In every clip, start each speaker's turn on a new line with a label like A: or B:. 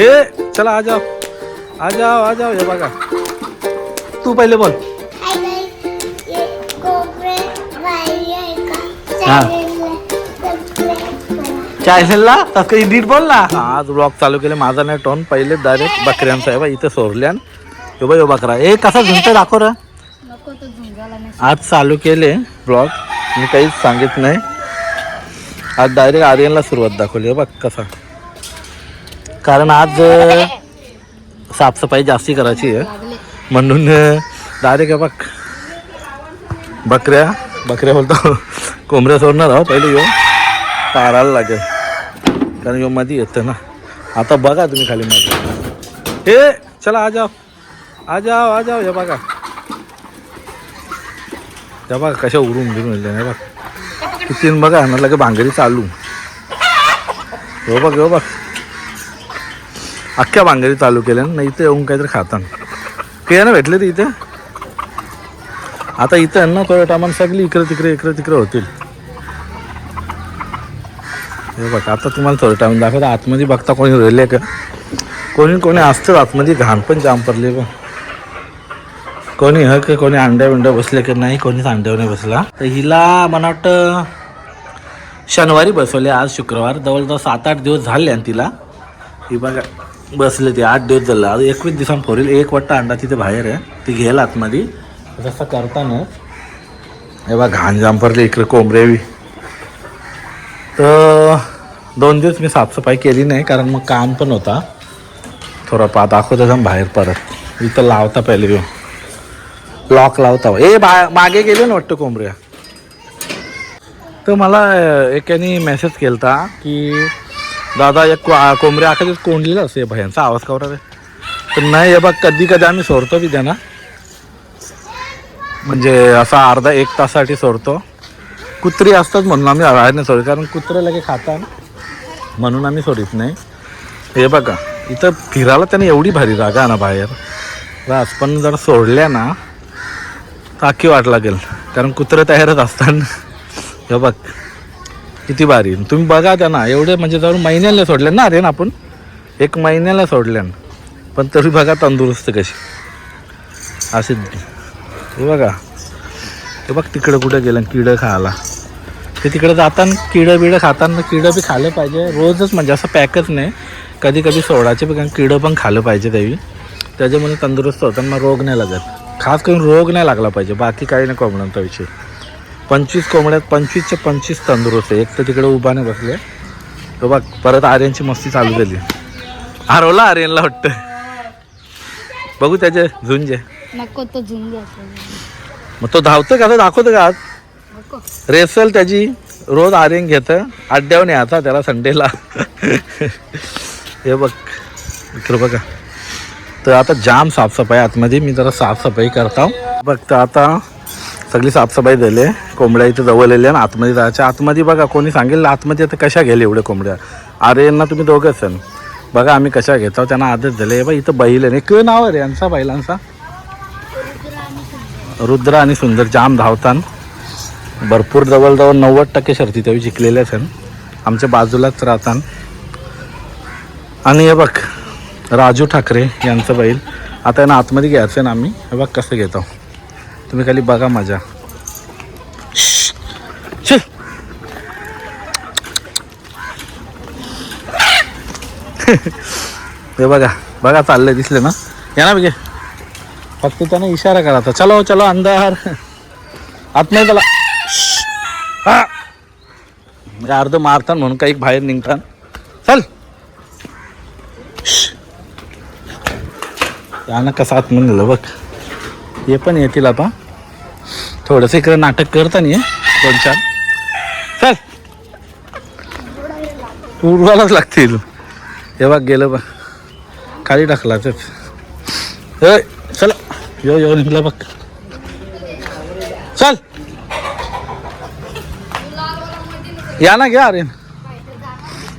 A: हे चला आ जाओ. आ जाओ आ जाओ हे बघा. तू पहिले बोल.
B: हाय गाइस ये कोबरे भाई आहे का
A: हा.
B: चालेल
A: चॅनलला तसं नीट बोल ना. हा आज ब्लॉग चालू केले. माझा नाही टोन पहिले डायरेक्ट बकऱ्यांचा आहे बा इथे सोरल्यान यो बा यो बकरा. ए कसा झुंट दाखव रे.
B: नको तो झुंजाला नाही
A: आज चालू केले ब्लॉग मी काहीच सांगित नाही. आज डायरेक्ट आर्यनला सुरुवात दाखवली. बघ कसा. कारण आज साफसफाई जास्ती करायची आहे. म्हणून डायरेक्ट बघ बकऱ्या बकऱ्या बोलतो कोंबड्या सोडणार आहो पहिले यो. पारायला लागेल. कारण यो मध्ये येतं ना. आता बघा तुम्ही खाली माझं हे चला आ जाओ. आ जाओ आ जाओ हे बघा. या बघा कशा उरून घेऊन येते हे बघ. किती बघा ना लगे भांगरी चालू. हो बघ हो बघ. अख्ख्या बांगरी चालू केल्या ना इथे येऊन काहीतरी खातान. के ना भेटले ते इथे? आता इथं ना थोड्या टायमान सगळी इकडे तिकडे इकडे तिकडे होतील. हे बघ आता तुम्हाला थोडं टाइम दाखवतो आतमध्ये बघता कोणी राहिले का? कोणी कोणी असतं आतमध्ये घाण पण जाम पडले बघ. कोणी ह का कोणी अंड्या बिंड्या बसले की नाही कोणीच अंड्यावर नाही बसला. तर हिला मला वाटतं शनिवारी बसवले आज शुक्रवार. जवळजवळ सात आठ दिवस झाले आणि तिला. ही बघा. बसले ते आठ दिवस झालं. आज एकवीस दिवसांनी फोरील एक वाटतं अंडा तिथे बाहेर आहे. ती घेईल आतमध्ये. तसं करताना हे बा घाण जाम इकडे कोंबरेवी. बी तर दोन दिवस मी साफसफाई केली नाही कारण मग काम पण होता. थोडा पा दाखवता जाऊन बाहेर परत. इथं लावता पहिले येऊ लॉक लावता. ए बा मागे गेले ना वाटतं कोंबऱ्या. तर मला एकाने मेसेज केलता की दादा एक को- कोंबऱ्या आखा दिवस कोंडलेला असते. भयांचा आवाज कवरा रे तर नाही हे बघ कधी कधी आम्ही सोडतो बी त्यांना. म्हणजे असा अर्धा एक तासासाठी सोडतो. कुत्री असतात म्हणून आम्ही बाहेर नाही सोडतो कारण कुत्रे लगे खातात. म्हणून आम्ही सोडित नाही. हे बघा इथं फिरायला त्याने एवढी भारी जागा ना बाहेर. रास पण जर सोडल्या ना तर अख्खी वाट लागेल. कारण कुत्रे तयारच असतात. हे बघ. किती भारी. तुम्ही बघा त्यांना. एवढे म्हणजे जवळ महिन्याला सोडले ना अरे ना आपण. एक महिन्याला सोडल्यान. पण तरी बघा तंदुरुस्त कशी. असे हे बघा. ते बघ तिकडं कुठं गेलं किडं खायला. ते तिकडे जाताना किडं बिडं खाताना किडं बी खाल्लं पाहिजे. रोजच म्हणजे असं पॅकच नाही. कधी कधी सोडायचे पण कारण किडं पण खाल्लं पाहिजे त्यावी त्याच्यामुळे तंदुरुस्त होताना मग रोग नाही लागत. खास करून रोग नाही लागला पाहिजे. बाकी काही नाही कोंबड्यांचा विषय पंचवीस कोंबड्यात पंचवीसचे पंचवीस तंदुरुस्त आहे एक तर तिकडे उभा नाही बसले. तो बघ परत आर्यनची मस्ती चालू झाली हरवला आर्यनला वाटतं. बघू त्याचे झुंजे.
B: नको तो झुंज
A: मग तो धावतं का? तो दाखवतं का आज? रेसल त्याची. रोज आर्यन घेतं. अड्ड्यावर न्यायचा त्याला संडेला. हे बघ. इकडं बघा. तर आता जाम साफसफाई. आतमध्ये मी जरा साफसफाई करता बघ तर आता सगळी साफसफाई झाली कोंबड्या इथे जवळलेल्या आणि आतमध्ये जायच्या. आतमध्ये बघा कोणी सांगेल आतमध्ये आता कशा घ्यायला एवढ्या कोंबड्या? अरे यांना तुम्ही दोघंच सण बघा आम्ही कशा घेतो त्यांना आदत दिले बा इथं बैल आहे. क नाव आहे रे यांचा बैलांचा. रुद्र आणि सुंदर जाम धावतान. भरपूर जवळजवळ नव्वद टक्के शर्ती त्यावेळी जिंकलेले सण आमच्या बाजूलाच राहतात आणि हे बघ राजू ठाकरे यांचं बैल. आता यांना आतमध्ये घ्यायचं आहे ना आम्ही. हे बघ कसं घेतो. तुम्ही खाली बघा माझ्या. हे बघा बघा चाललंय दिसले ना? या ना बघे. फक्त त्याने इशारा करा आता. चलो चलो अंधार. नाही त्याला हा! म्हणजे अर्ध मारतात म्हणून काही बाहेर निघतात चल. त्यानं कसं आत म्हणलं बघ. हे पण येतील आता. थोडंसं इकडे नाटक करता नाही दोन चार. चल. उडवायलाच लागतील. हे बघ गेलं बघ. खाली टाकला तर. चला. यो यो निघला बघ. चल. या ना घ्या अरे.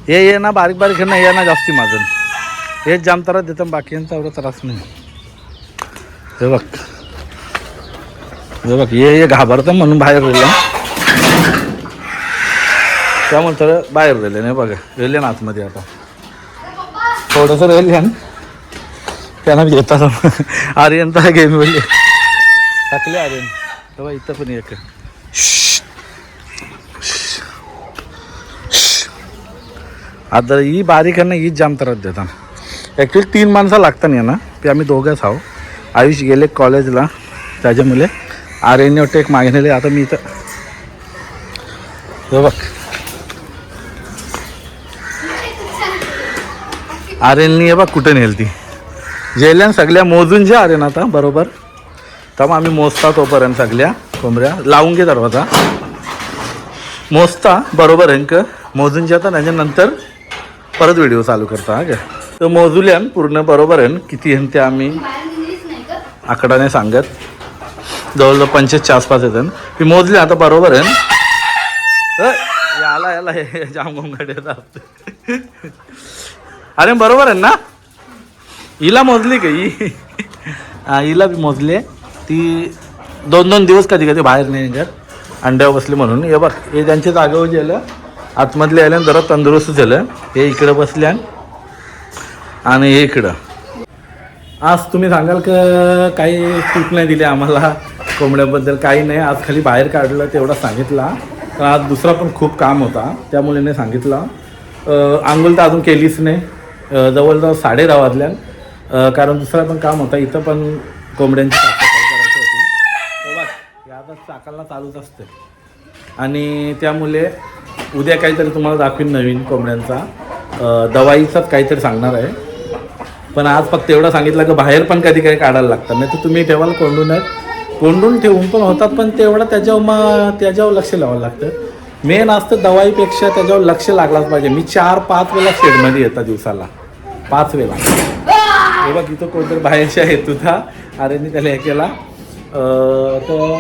A: हे ये ना बारीक बारीक ना ये ना जास्ती माझं. हेच जाम त्रास देतं बाकीयांचा एवढा त्रास नाही. हे बघ. हे बघ ये घाबरतं म्हणून बाहेर राहिलं त्यामुळे तर बाहेर राहिले नाही बघा गेले ना आतमध्ये आता. थोडंसं राहील त्यांना येतात. आर्यन तर गेम बोलले टाकले आर्यन. तेव्हा इथं पण एक. आता ही बारीक आहे ना हीच जाम त्रास देतात. ॲक्च्युली तीन माणसं लागतात ना ना ते आम्ही दोघंच आहो आयुष गेले कॉलेजला त्याच्यामुळे आर्यनने टेक एक मागणेले आता मी इथं हे बघ. आर्यननी हे बघ कुठे नेल ती. जेल्यान सगळ्या मोजून जे आर्यन आता बरोबर? तेव्हा आम्ही मोजता तोपर्यंत सगळ्या कोंबड्या. लावून घे दरवाजा. मोजता बरोबर आहे का? मोजून जे आता त्याच्यानंतर म्हणजे परत व्हिडिओ चालू करता हा तर मोजूल्यान पूर्ण बरोबर आहे किती आहे ते आम्ही आकडाने सांगत. जवळजवळ पंचवीसच्या आसपास येतात. ती मोजली आता बरोबर आहे. याला याला हे जाम येतात अरे बरोबर आहे ना? हिला मोजली का ही? हिला बी मोजली ती दोन दोन दिवस कधी कधी बाहेर नाही निघत. अंड्यावर बसले म्हणून. हे बघ हे त्यांच्या जागेवर गेलं आतमधले आले जरा तंदुरुस्त झालं. हे इकडं बसल्या आणि हे इकडं. आज तुम्ही सांगाल का काही सूट नाही दिली आम्हाला? कोंबड्याबद्दल काही नाही. आज खाली बाहेर काढलं तेवढा सांगितला. कारण आज दुसरा पण खूप काम होता. त्या मुलीने सांगितलं. आंघोळ तर अजून केलीच नाही. जवळजवळ साडे दहा वाजल्यान कारण दुसरा पण काम होता. इथं पण कोंबड्यांची साफसफाई करायची होती. तर बघ आता चाकाला चालूच असते. आणि त्यामुळे उद्या काहीतरी तुम्हाला दाखवीन नवीन कोंबड्यांचा. दवाईचाच काहीतरी सांगणार आहे. पण आज फक्त एवढं सांगितलं की बाहेर पण कधी काही काढायला लागतं. नाही तर तुम्ही ठेवाल कोंडून कोंडून ठेवून पण होतात पण तेवढं त्याच्यावर मग त्याच्यावर लक्ष लावावं लागतं. मेन असतं दवाईपेक्षा त्याच्यावर लक्ष लागलाच पाहिजे. मी चार पाच वेळा शेडमध्ये येतात दिवसाला. पाच वेळा. हे बघ इथं कोणतरी बाहेरच्या आहे तुझा अरे मी त्याला हे केला. अं, तर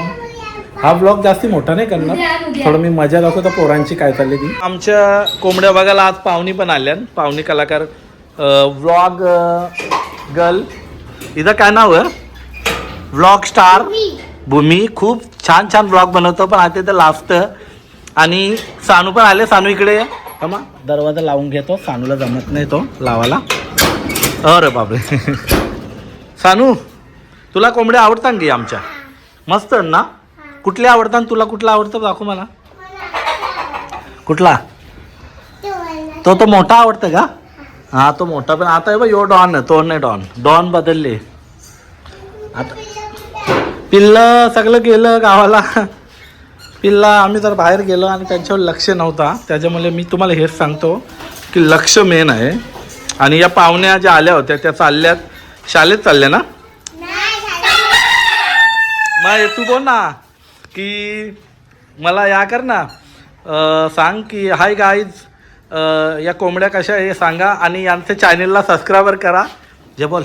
A: हा ब्लॉग जास्ती मोठा नाही करणार. थोडं मी मजा दाखवतो पोरांची काय चालली ती. आमच्या कोंबड्या बघायला आज पाहुणी पण आल्या पाहुणी कलाकार व्लॉग गर्ल इथं काय नाव आहे? Vlog star Bhumi. खूप छान छान ब्लॉग बनवतो पण आता इथं लास्ट आणि सानू पण आले सानू इकडे. थांबा दरवाजा लावून घेतो सानूला जमत नाही तो लावायला. अरे बापरे. सानू तुला कोंबड्या आवडतात की आमच्या? मस्त ना? कुठल्या आवडतात तुला कुठला आवडतं दाखव मला. कुठला? तो तो मोठा आवडतं का? हा. तो मोठा पण आता यो डॉन तो नाही डॉन. डॉन बदलले. आता पिल्लं सगळं गेलं गावाला. पिल्ला आम्ही जर बाहेर गेलो आणि त्यांच्यावर लक्ष नव्हता त्याच्यामुळे मी तुम्हाला हेच सांगतो की लक्ष मेन आहे. आणि या पाहुण्या ज्या आल्या होत्या त्या चालल्यात. शाळेत चालल्या ना? मग तू बोल ना की मला या कर ना. सांग की हाय गाईज या कोंबड्या कशा आहे हे सांगा आणि यांचे चॅनेलला सबस्क्राईबर करा. जे बोल.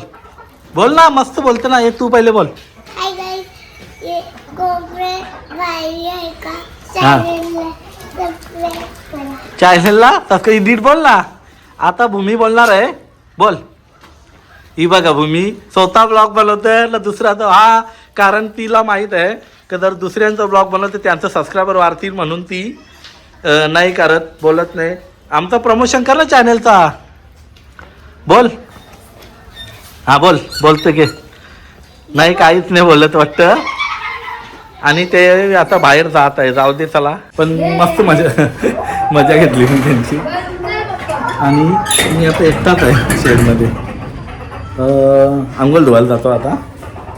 A: बोल ना मस्त बोलतो ना हे तू पहिले बोल.
B: चॅनेलला सबस्क्राईब करा
A: नीट बोल ना. आता भूमी बोलणार आहे. बोल. ही बघा भूमी. स्वतः ब्लॉग बनवतोय ना दुसरा तो. हा कारण तिला माहीत आहे की जर दुसऱ्यांचा ब्लॉग बनवते त्यांचं सबस्क्रायबर वाढतील म्हणून ती नाही करत बोलत नाही. आमचं प्रमोशन कर ना चॅनेलचा बोल. हा बोल. बोलतो की. नाही काहीच नाही बोलत वाटतं. आणि ते आता बाहेर जात आहे जाऊ दे चला. पण मस्त मजा मजा घेतली मी त्यांची. आणि मी आता एकटाच आहे शेडमध्ये. आंघोळ धुवायला जातो आता.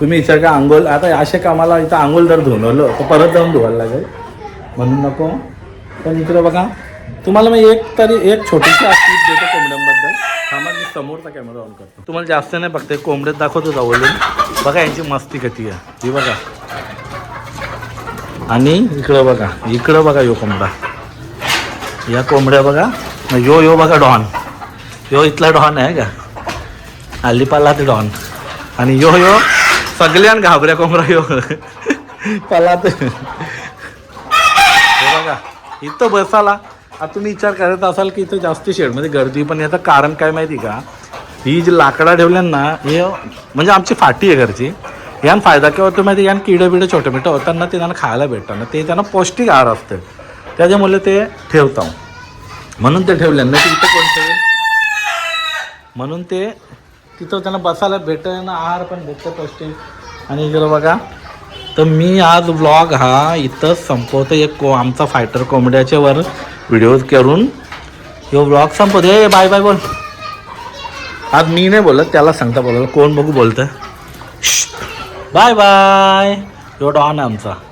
A: तुम्ही विचार का आंघोळ आता अशा कामाला इथं आंघोळ जर धुवलं तर परत जाऊन धुवायला लागेल. म्हणून नको. पण इकडे बघा तुम्हाला मी एक तरी एक छोटीशी टीप देतो कोंबड्यांबद्दल. थांबा मी समोरचा कॅमेरा ऑन करतो. तुम्हाला जास्त नाही बघते कोंबड्यात दाखवतो जवळून बघा यांची मस्ती कधी आहे. ही बघा. आणि इकडं बघा इकडं बघा यो कोंबडा. या कोंबड्या बघा यो यो बघा डॉन. यो इथला डॉन आहे का? आलीपाला ते डॉन. आणि यो यो सगळ्यान घाबऱ्या कोंबडा यो. पलात बघा इथं बसाला. आता तुम्ही विचार करत असाल की इथं जास्त शेडमध्ये म्हणजे गर्दी पण याचं कारण काय माहिती का? ही जी लाकडा ठेवल्यान ना हे म्हणजे आमची फाटी आहे घरची. यान फायदा काय होतो माहिती यान किडे बिडे छोटे मोठे होतात ना ते त्यांना खायला भेटतं. ना ते त्यांना पौष्टिक आहार असते. त्याच्यामुळे ते ठेवतो म्हणून ते ठेवले. नाही तिथं कोण ठेवेल म्हणून ते तिथं त्यांना बसायला भेटतं ना आहार पण भेटतं पौष्टिक. आणि इकडं बघा. तर मी आज व्लॉग हा इथं संपवतो. एक को आमचा फायटर कोंबड्याच्या वर व्हिडिओ करून. यो व्लॉग संपवतो. ए बाय बाय बोल आज मी नाही बोलत त्याला सांगता बोलायला. कोण बघू बोलतं बाय बाय. यो ऑन आमचा.